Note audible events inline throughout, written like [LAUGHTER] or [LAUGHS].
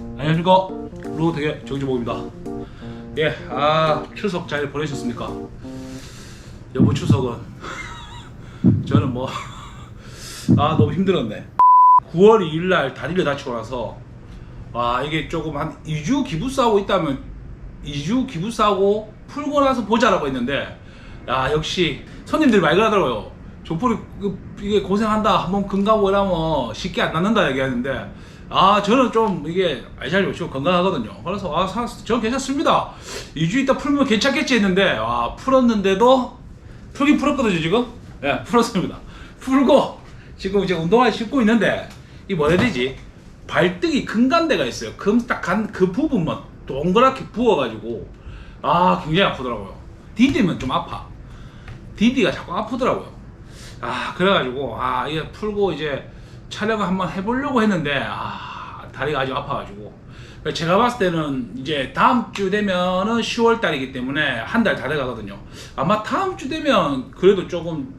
안녕하십니까. 로드의 정지복입니다. 예, 아 추석 잘 보내셨습니까? 여보 추석은? [LAUGHS] 저는 뭐 아 너무 힘들었네. 9월 2일날 다리를 다치고 나서 와 이게 조금 한 2주 기부스 하고 있다면 2주 기부스 하고 풀고 나서 보자라고 했는데 야 역시 손님들이 말 그러더라고요. 조포리 그, 이게 고생한다. 한번 금가고 이러면 쉽게 안 낫는다 얘기하는데 아 저는 좀 이게 알잘요 지금 건강하거든요. 그래서 아 사- 저는 괜찮습니다. 2주 있다 풀면 괜찮겠지 했는데 와 풀었는데도 풀긴 풀었거든요 지금? 예 풀었습니다. 풀고 지금 이제 운동화 신고 있는데 이 뭐라 해야 되지? 발등이 금간대가 있어요. 금딱간 그 부분만 동그랗게 부어가지고 아 굉장히 아프더라고요. 디디면 좀 아파. 디디가 자꾸 아프더라고요. 아 그래가지고 아 이게 풀고 이제 촬영을 한번 해보려고 했는데 아 다리가 아주 아파가지고. 제가 봤을 때는 이제 다음 주 되면은 10월 달이기 때문에 한 달 다 돼가거든요. 아마 다음 주 되면 그래도 조금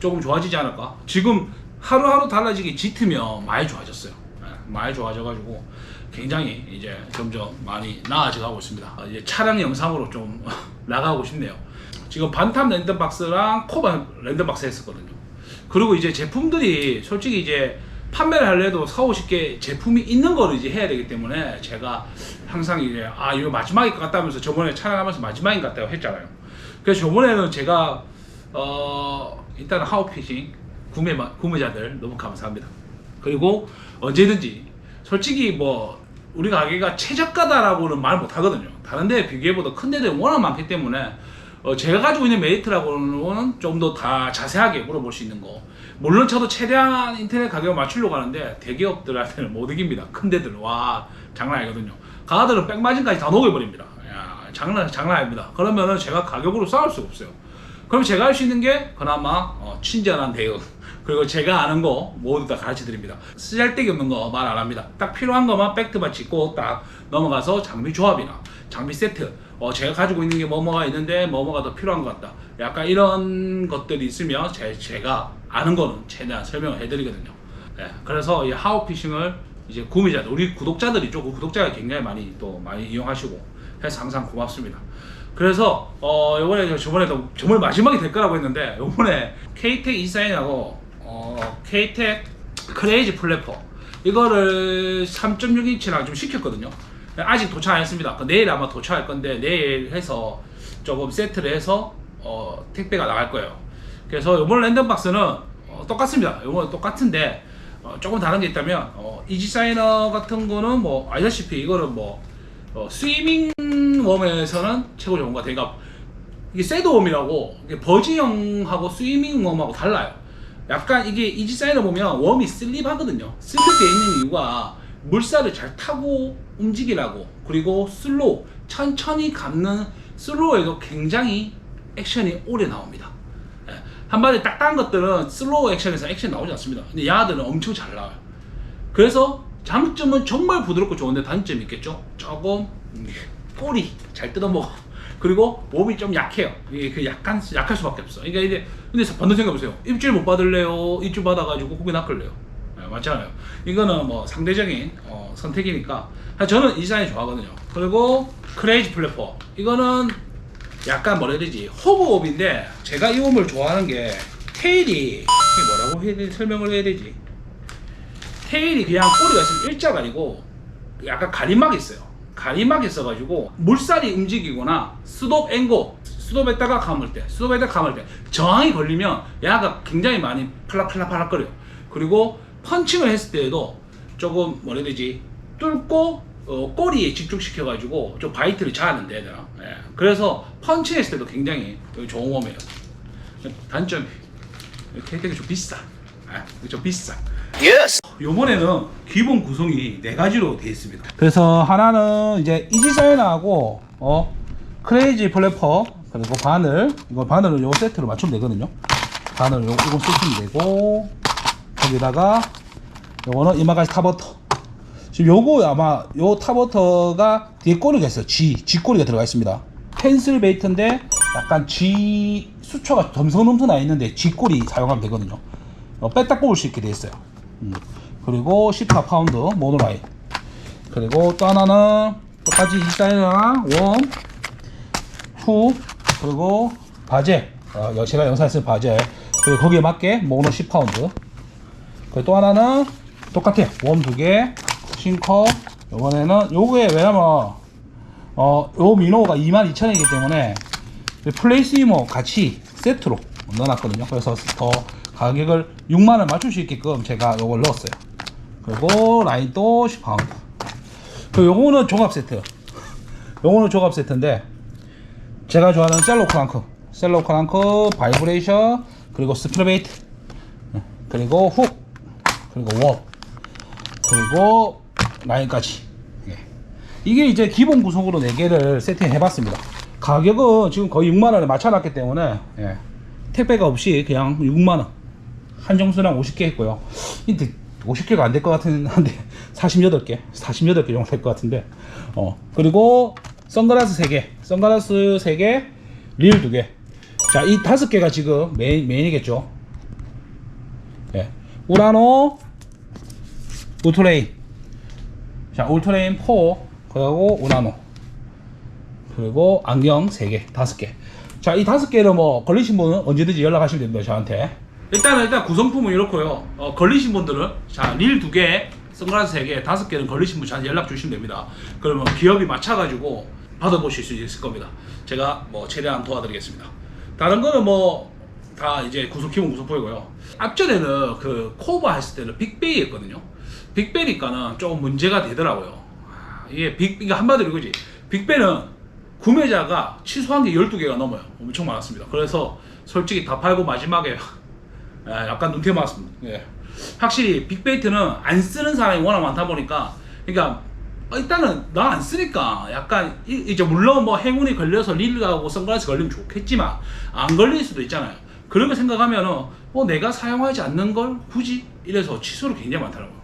조금 좋아지지 않을까? 지금 하루하루 달라지기 짙으면 많이 좋아졌어요. 예, 많이 좋아져가지고 굉장히 이제 점점 많이 나아져 가고 있습니다. 아, 이제 촬영 영상으로 좀 [LAUGHS] 나가고 싶네요. 지금 반탑 랜덤박스랑 코반 랜덤박스 했었거든요 그리고 이제 제품들이 솔직히 이제 판매를 하려도 4, 50개 제품이 있는 거를 이제 해야 되기 때문에 제가 항상 이제 아 이거 마지막일 것 같다면서 저번에 촬영하면서 마지막인 것 같다고 했잖아요. 그래서 저번에는 제가 어 일단 하우피싱 구매 구매자들 너무 감사합니다. 그리고 언제든지 솔직히 뭐 우리 가게가 최저가다라고는 말 못하거든요. 다른 데 비교해보다 큰 데들이 워낙 많기 때문에 어, 제가 가지고 있는 메리트라고는 좀 더 다 자세하게 물어볼 수 있는 거. 물론 저도 최대한 인터넷 가격을 맞추려고 하는데 대기업들한테는 [LAUGHS] 못 이깁니다. 큰 데들은 와 장난 아니거든요. 가들은 백마진까지 다 녹여버립니다. 야, 장난 장난 아닙니다. 그러면은 제가 가격으로 싸울 수가 없어요. 그럼 제가 할 수 있는 게 그나마 어, 친절한 대응 [LAUGHS] 그리고 제가 아는 거 모두 다 가르쳐 드립니다. 쓰잘데기 없는 거 말 안 합니다. 딱 필요한 것만 팩트만 짚고 딱 넘어가서 장비 조합이나 장비 세트 어, 제가 가지고 있는 게 뭐뭐가 있는데 뭐뭐가 더 필요한 것 같다. 약간 이런 것들이 있으면 제, 제가 아는 거는 최대한 설명을 해드리거든요. 네, 그래서 이 하우피싱을 이제 구매자들, 우리 구독자들이 쪽 구독자가 굉장히 많이 또 많이 이용하시고 해서 항상 고맙습니다. 그래서 어 이번에 저번에도 정말 마지막이 될 거라고 했는데 이번에 KTEC 이사인하고 어 KTEC 크레이지 플랫폼 이거를 3.6인치랑 좀 시켰거든요. 아직 도착 안 했습니다. 그 내일 아마 도착할 건데 내일 해서 조금 세트를 해서 어, 택배가 나갈 거예요. 그래서 이번 랜덤 박스는 어, 똑같습니다. 이건 똑같은데 어, 조금 다른 게 있다면 어, 이지 사이너 같은 거는 뭐 알다시피 이거는 뭐 어, 스위밍 웜에서는 최고 좋은 것 같아요. 그러니까 이게 이게 버지형하고 스위밍 웜하고 달라요. 약간 이게 이지 사이너 보면 웜이 슬립하거든요. 슬립되어 있는 이유가 물살을 잘 타고 움직이라고 그리고 슬로우 천천히 감는 슬로우에도 굉장히 액션이 오래 나옵니다. 예, 한마디 딱딱한 것들은 슬로우 액션에서 액션 나오지 않습니다. 근데 야들은 엄청 잘 나와요. 그래서 장점은 정말 부드럽고 좋은데 단점이 있겠죠? 조금 음, 꼬리 잘 뜯어먹어. [LAUGHS] 그리고 몸이 좀 약해요. 이게 그 약간 약할 수밖에 없어. 그러니까 이제 근데 반대 생각해 보세요. 입질 못 받을래요. 입질 받아가지고 고기 낚을래요. 네, 맞잖아요. 이거는 뭐 상대적인 어, 선택이니까 저는 이 디자인 좋아하거든요. 그리고 크레이지 플랫폼 이거는 약간 뭐라 해야 되지 호브업인데 제가 이 홈을 좋아하는 게 테일이 뭐라고 해야 되지 설명을 해야 되지 테일이 그냥 꼬리가 있으면 일자가 아니고 약간 가림막이 있어요. 가림막이 있어가지고 물살이 움직이거나 스톱 앵고 스톱에다가 감을 때 스톱에다가 감을 때 저항이 걸리면 야가 굉장히 많이 팔락팔락팔락거려요. 그리고 펀칭을 했을 때에도 조금 뭐라 해야 되지 뚫고 어, 꼬리에 집중시켜가지고 좀 바이트를 자하는 데더라. 예. 그래서 펀칭했을 때도 굉장히 좋은 웜이에요. 단점이 캐릭터가 좀 비싸. 예, 좀 비싸. Yes. 요번에는 기본 구성이 네 가지로 되어 있습니다. 그래서 하나는 이제 이지 사이너하고 어 크레이지 플래퍼 그리고 바늘 이거 바늘을 요 세트로 맞추면 되거든요. 바늘 요 이거 쓰시면 되고 거기다가 요거는 이마까지 타버터. 지금 요거 아마 요 타버터가 뒤에 꼬리가 있어요. G G 꼬리가 들어가 있습니다. 펜슬 베이트인데 약간 G 수초가 덤성덤성 나 있는데 G 꼬리 사용하면 되거든요. 어, 뺐다 뽑을 수 있게 돼 있어요. 음. 그리고 14파운드 모노라인 그리고 또 하나는 똑같이 디자인이랑 웜, 후, 그리고 바제. 어, 여- 제가 영상에 쓴 바제. 그리고 거기에 맞게 모노 10파운드. 그리고 또 하나는 똑같아. 웜두 개, 싱커. 이번에는 요거에 왜냐면 어, 요 미노가 22,000원이기 때문에 플레이스위머 같이 세트로 넣어놨거든요. 그래서 더 가격을 6만원 맞출 수 있게끔 제가 요걸 넣었어요. 그리고 라인도 10파운드. 그리고 요거는 종합 세트. 요거는 종합 세트인데 제가 좋아하는 셀로 크랑크, 셀로 크랑크, 바이브레이션, 그리고 스피너베이트, 그리고 훅, 그리고 워, 그리고 라인까지. 예. 이게 이제 기본 구성으로 4개를 세팅해 봤습니다. 가격은 지금 거의 6만원에 맞춰놨기 때문에 예. 택배가 없이 그냥 6만원 한정수량 50개 했고요. 근데 50개가 안 될 것 같은 한데 48개, 48개 정도 될 것 같은데 어 그리고 선글라스 3개, 선글라스 3개, 릴 2개. 자, 이 다섯 개가 지금 메인 메인이겠죠. 예, 우라노, 울트레인, 자 울트레인 4 그리고 우라노 그리고 안경 3개, 5개. 자, 이 다섯 개를 뭐 걸리신 분은 언제든지 연락하시면 됩니다, 저한테. 일단은 일단 구성품은 이렇고요. 어, 걸리신 분들은 자, 릴두 개, 선글라스 세 개, 다섯 개는 걸리신 분 저한테 연락 주시면 됩니다. 그러면 기업이 맞춰가지고 받아보실 수 있을 겁니다. 제가 뭐 최대한 도와드리겠습니다. 다른 거는 뭐 다 이제 구성 기본 구성품이고요. 앞전에는 그 코바 했을 때는 빅베이였거든요. 빅베니까는 조금 문제가 되더라고요. 아, 이게 빅, 이게 한마디로 이거지. 빅베는 구매자가 취소한 게 12개가 넘어요. 엄청 많았습니다. 그래서 솔직히 다 팔고 마지막에 예, 약간 눈태 맞았습니다. 예. 확실히 빅베이트는 안 쓰는 사람이 워낙 많다 보니까 그러니까 어, 일단은 나 안 쓰니까 약간 이- 이제 물론 뭐 행운이 걸려서 릴하고 선글라스 걸리면 좋겠지만 안 걸릴 수도 있잖아요. 그런 거 생각하면은 어 내가 사용하지 않는 걸 굳이 이래서 취소를 굉장히 많더라고요.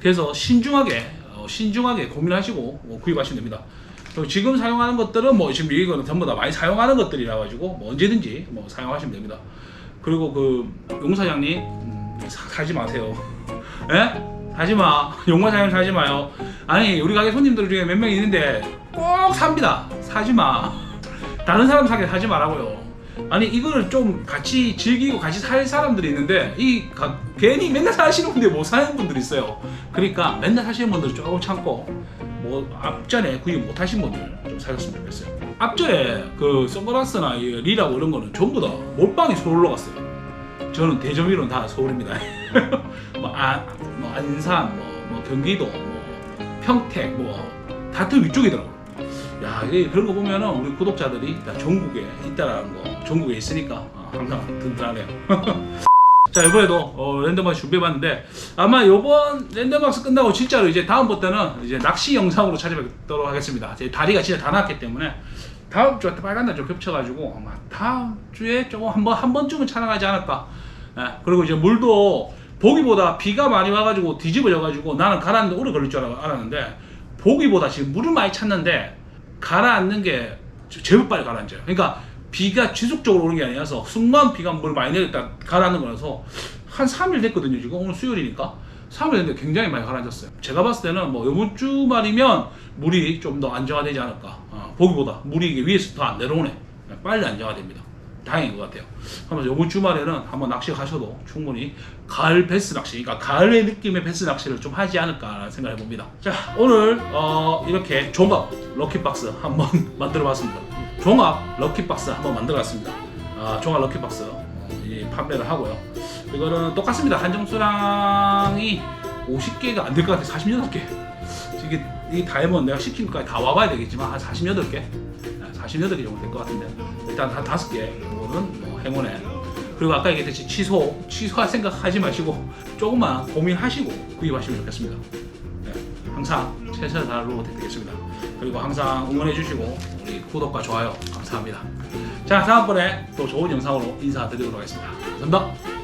그래서 신중하게 어, 신중하게 고민하시고 뭐 구입하시면 됩니다. 지금 사용하는 것들은 뭐 지금 이거는 전부 다 많이 사용하는 것들이라 가지고 뭐 언제든지 뭐 사용하시면 됩니다. 그리고 그 용사장님 음, 사, 사지 마세요. [LAUGHS] 예? 사지 마. [LAUGHS] 용사장님 사지 마요. 아니 우리 가게 손님들 중에 몇 명 있는데 꼭 삽니다. 사지 마. [LAUGHS] 다른 사람 사게 사지 말라고요. 아니 이거를 좀 같이 즐기고 같이 살 사람들이 있는데 이 가- 괜히 맨날 사시는 분들 못 사는 분들이 있어요. 그러니까 맨날 사시는 분들 조금 참고 뭐 앞전에 구입 못 하신 분들 좀 사셨으면 좋겠어요. 앞전에 그 선글라스나 이 리라고 이런 거는 전부 다 몰빵이 서울로 갔어요. 저는 위로는 다 서울입니다. [LAUGHS] 뭐, 아, 뭐 안산, 뭐, 뭐 경기도, 뭐 평택, 뭐 다트 위쪽이더라고요. 야, 이게 그런 거 보면은 우리 구독자들이 다 전국에 있다라는 거, 전국에 있으니까 어, 항상 든든하네요. [LAUGHS] 자, 이번에도 어, 랜덤박스 준비해봤는데 아마 이번 랜덤박스 끝나고 진짜로 이제 다음부터는 이제 낚시 영상으로 찾아뵙도록 하겠습니다. 제 다리가 진짜 다 났기 때문에 다음 주에 빨간 날 좀 겹쳐가지고 아마 다음 주에 조금 한번 한 번쯤은 촬영하지 않을까. 예, 그리고 이제 물도 보기보다 비가 많이 와가지고 뒤집어져가지고 나는 가라앉는 데 오래 걸릴 줄 알았는데 보기보다 지금 물을 많이 찼는데 가라앉는 게 제법 빨리 가라앉아요. 그러니까 비가 지속적으로 오는 게 아니라서 순간 비가 물 많이 내렸다 가라앉는 거라서 한 3일 됐거든요. 지금 오늘 수요일이니까 3일 됐는데 굉장히 많이 가라앉았어요. 제가 봤을 때는 뭐 이번 주말이면 물이 좀 더 안정화되지 않을까. 어, 보기보다 물이 위에서 더 안 내려오네. 빨리 안정화됩니다. 다행인 것 같아요. 그러면 이번 주말에는 한번 낚시 가셔도 충분히 가을 베스 낚시, 그러니까 가을의 느낌의 베스 낚시를 좀 하지 않을까라는 생각을 해봅니다. 자, 오늘 어, 이렇게 종합 럭키박스 한번 [LAUGHS] 만들어 봤습니다. 종합 럭키박스 한번 만들어 봤습니다. 아, 종합 럭키박스 판매를 하고요. 이거는 똑같습니다. 한정수량이 50개가 안 될 것 같아요. 48개. 이게 이 다이몬 내가 시킨 것까지 다 와봐야 되겠지만 한 48개, 48개 정도 될 것 같은데 일단 한 다섯 개 이거는 뭐 행운에 그리고 아까 얘기했듯이 취소 취소할 생각 하지 마시고 조금만 고민하시고 구입하시면 좋겠습니다. 네, 항상 최선을 다하도록 드리겠습니다. 그리고 항상 응원해 주시고 우리 구독과 좋아요 감사합니다. 자 다음번에 또 좋은 영상으로 인사드리도록 하겠습니다. 감사합니다.